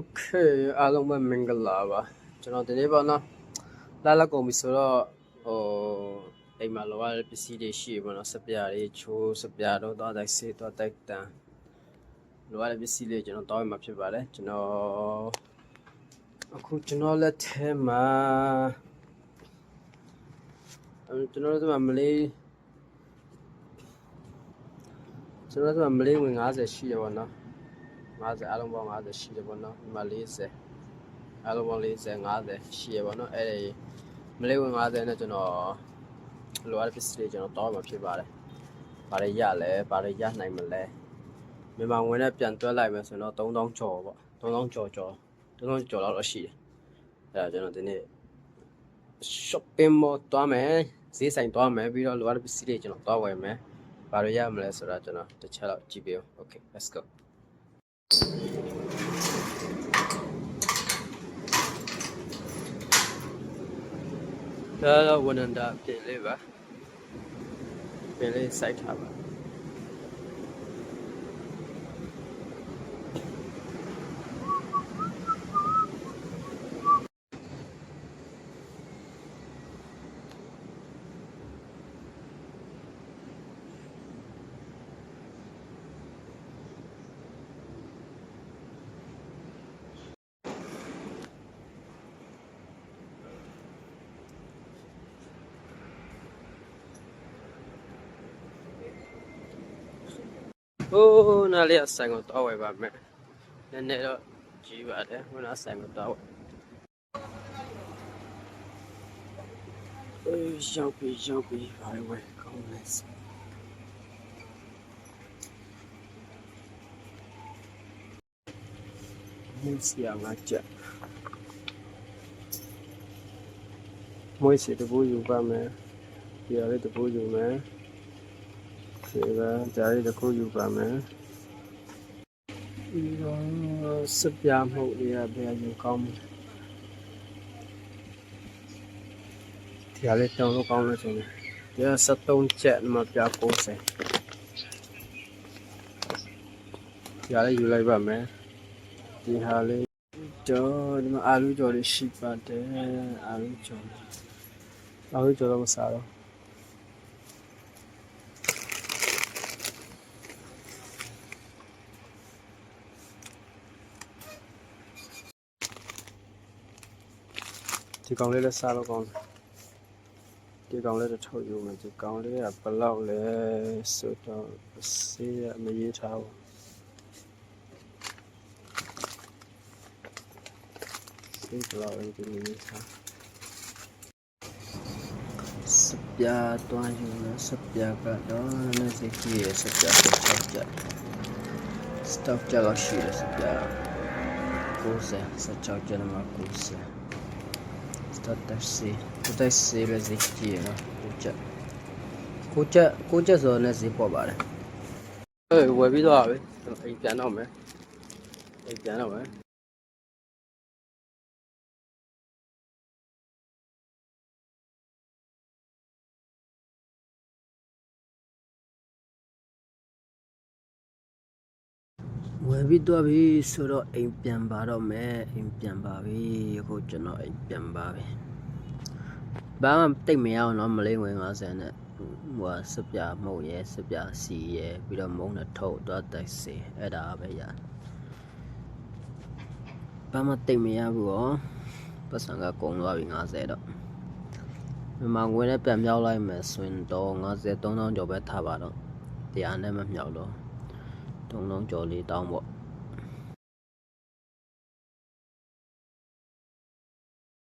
Okay အားလုံးပဲမင်္ဂလာပါကျွန်တော်ဒီနေ့ပေါ့နော်လာလာကုန်ပြီဆိုတော့ဟိုအိမ်မှာလောရတဲ့ပစ္စည်းတွေရှိပေါ့နော်စပြားတွေချိုးစပြားတော့တော့တိုက်စေးတော့တိုက်တန်လောရတဲ့ပစ္စည်းလေးကျွန်တော်တောင်းရမှာဖြစ်ပါတယ်ကျွန်တော်အခုကျွန်တော်လက်ထဲမှာကျွန်တော်တို့ကမလေးကျွန်တော်တို့ကမလေးဝင်90ရှိရပါတော့ 50အားလုံးပေါင်း50ရှိတယ်ပေါ့နော်ဒီမှာ40အားလုံးပေါင်း40 50ရှိရပေါ့နော်အဲ့ဒီမလေးဝင်50နဲ့ကျွန်တော်လိုအပ်တဲ့ပစ္စည်းတွေကျွန်တော်တောင်းမှာဖြစ်ပါတယ်။ဘာတွေရလဲဘာတွေရနိုင်မလဲမြန်မာငွေနဲ့ပြန်တွဲလိုက်မယ်ဆိုတော့3000ကျော်ပေါ့3000ကျော်ကျော်3000ကျော်လောက်တော့ရှိတယ်။အဲ့ဒါကျွန်တော်ဒီနေ့ shopping mall တွားမယ်ဈေးဆိုင်တွားမယ်ပြီးတော့လိုအပ်တဲ့ပစ္စည်းတွေကျွန်တော်တွားဝယ်မယ်ဘာတွေရမလဲဆိုတာကျွန်တော်တစ်ချက်တော့ကြည့်ပေးအောင် Okay let's go ဒါတော့ဝန်န္တာပြင်လေးပါပြင်လေးစိုက်ထားပါ ဟိုးနားလေးကဆိုင်ကိုတော့ဝယ်ပါမယ်နည်းနည်းတော့ကြီးပါတယ်ဟိုနားဆိုင်ကိုတော့ဝယ်အေးရောက်ပြီရောက်ပြီဘာလဲဝယ်ကောင်းလဲမွေးစီအောင်ငါချက်မွေးစီတပူယူပါမယ်ဒီရလေးတပူယူမယ် ဒီကကြားရတစ်ခုယူပါမယ်ဒီတော့စပြမှုတွေကဘယ်ယူကောင်းမလဲဒီဟာလေးတောင်းလို့ကောင်းလို့ဆိုရင်ဒီက73ချက်မှာပြ90ဒီဟာလေးယူလိုက်ပါမယ်ဒီဟာလေးတော့ဒီမှာအာလူကြော်လေးရှိပါတယ်အာလူကြော်အာလူကြော်တော့မစားတော့ ဒီကောင်လေးလည်းစားတော့ကောင်းတယ်ဒီကောင်လေးတော့ထုတ်ယူမယ်ဒီကောင်လေးကဘလောက်လဲဆိုတော့ဆေးရမရေးထားဘူးဆေးဘလောက်လဲဒီမရေးထားစပြာတွန်းယူမယ်စပြာကတော့လည်းစိတ်ကြီးရစပြာကိုတောက်ကြစတောက်ကြတော့ရှိရစပြာ90 16ကျန်မှာ90 Starter C ကိုတက် C ပဲဈေးကြည့်ရနော်ကိုချက်ကိုချက်ကိုချက်ဆိုတော့လည်းဈေးပေါ်ပါတယ်ဟဲ့ဝယ်ပြီးတော့ပါပဲအိမ်ပြန်တော့မယ်အိမ်ပြန်တော့မယ် ဝယ်ပြီးတော့ပြီဆိုတော့အိမ်ပြန်ပါတော့မယ်အိမ်ပြန်ပါပြီအခုကျွန်တော်အိမ်ပြန်ပါပြီဘာမှတိတ်မရအောင်တော့မလေးဝင်50နဲ့ဟိုဟာစပြမုတ်ရဲစပြစီရဲပြီးတော့မုံနဲ့ထုတ်တော့တိုက်စေအဲ့ဒါပဲရဘာမှတိတ်မရဘူးရောပတ်စံကကုန်သွားပြီ50တော့မြန်မာငွေနဲ့ပြန်မြောက်လိုက်မယ်ဆိုရင်တော့50 3000ကျော်ပဲထားပါတော့တရားနဲ့မမြောက်တော့ 3000ကျော်လေးတောင်းပေါ့